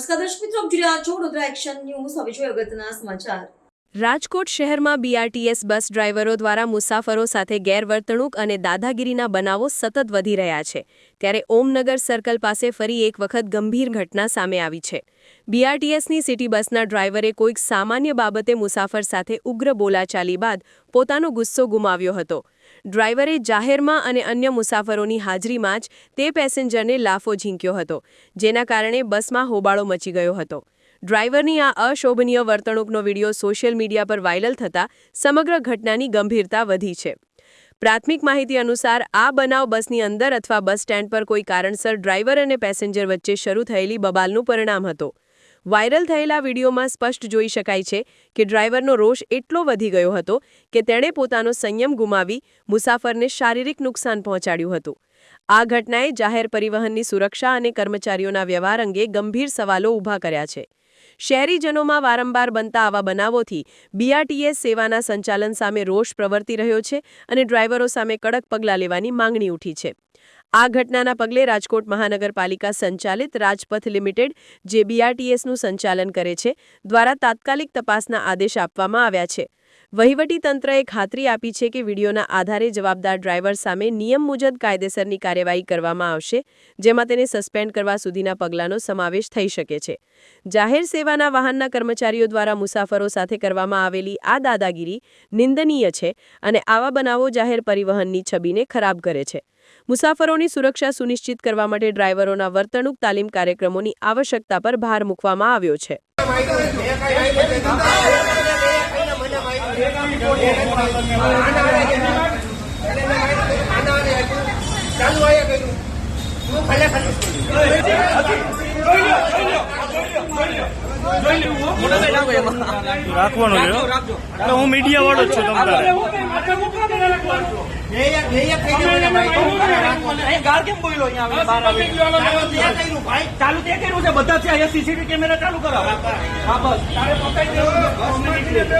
નમસ્કાર દર્શક મિત્રો આપ જોઈ રહ્યા છો વડોદરા એક્શન ન્યૂઝ. હવે જોઈએ અગત્યના સમાચાર. રાજકોટ શહેરમાં બીઆરટીએસ બસ ડ્રાઈવરો દ્વારા મુસાફરો સાથે ગેરવર્તણૂક અને દાદાગીરીના બનાવો સતત વધી રહ્યા છે. ત્યારે ઓમનગર સર્કલ પાસે ફરી એક વખત ગંભીર ઘટના સામે આવી છે. બીઆરટીએસની સિટી બસના ડ્રાઈવરે કોઈક સામાન્ય બાબતે મુસાફર સાથે ઉગ્ર બોલાચાલી બાદ પોતાનો ગુસ્સો ગુમાવ્યો હતો. ડ્રાઈવરે જાહેરમાં અને અન્ય મુસાફરોની હાજરીમાં જ તે પેસેન્જરને લાફો ઝીંક્યો હતો, જેના કારણે બસમાં હોબાળો મચી ગયો હતો. ડ્રાઈવરની આ અશોભનીય વર્તણૂકનો વીડિયો સોશિયલ મીડિયા પર વાયરલ થતાં સમગ્ર ઘટનાની ગંભીરતા વધી છે. પ્રાથમિક માહિતી અનુસાર, આ બનાવ બસની અંદર અથવા બસ સ્ટેન્ડ પર કોઈ કારણસર ડ્રાઈવર અને પેસેન્જર વચ્ચે શરૂ થયેલી બબાલનું પરિણામ હતો. વાયરલ થયેલા વિડીયોમાં સ્પષ્ટ જોઈ શકાય છે કે ડ્રાઈવરનો રોષ એટલો વધી ગયો હતો કે તેણે પોતાનો સંયમ ગુમાવી મુસાફરને શારીરિક નુકસાન પહોંચાડ્યું હતું. આ ઘટનાએ જાહેર પરિવહનની સુરક્ષા અને કર્મચારીઓના વ્યવહાર અંગે ગંભીર સવાલો ઊભા કર્યા છે. શહેરીજનોમાં વારંવાર બનતા આવા બનાવોથી બીઆરટીએસ સેવાના સંચાલન સામે રોષ પ્રવર્તી રહ્યો છે અને ડ્રાઈવરો સામે કડક પગલાં લેવાની માંગણી ઉઠી છે. આ ઘટનાના પગલે રાજકોટ મહાનગરપાલિકા સંચાલિત રાજપથ લિમિટેડ, જે બીઆરટીએસનું સંચાલન કરે છે, દ્વારા તાત્કાલિક તપાસના આદેશ આપવામાં આવ્યા છે. વહીવટીતંત્રએ ખાતરી આપી છે કે વિડીયોના આધારે જવાબદાર ડ્રાઈવર સામે નિયમ મુજબ કાયદેસરની કાર્યવાહી કરવામાં આવશે, જેમાં તેને સસ્પેન્ડ કરવા સુધીના પગલાંનો સમાવેશ થઈ શકે છે. જાહેર સેવાના વાહનના કર્મચારીઓ દ્વારા મુસાફરો સાથે કરવામાં આવેલી આ દાદાગીરી નિંદનીય છે અને આવા બનાવો જાહેર પરિવહનની છબીને ખરાબ કરે છે. મુસાફરોની સુરક્ષા સુનિશ્ચિત કરવા માટે ડ્રાઈવરોના વર્તણૂક તાલીમ કાર્યક્રમોની આવશ્યકતા પર ભાર મૂકવામાં આવ્યો છે ચાલુ આયા કર્યું હું ખાલે ખાલી રાખવાનો છે હું. મીડિયા વાળો જ છું તમારે ચાલુ તે કર્યું છે? બધા છે અહીંયા સીસીટીવી કેમેરા ચાલુ કરો હા બસ. તારે પકડી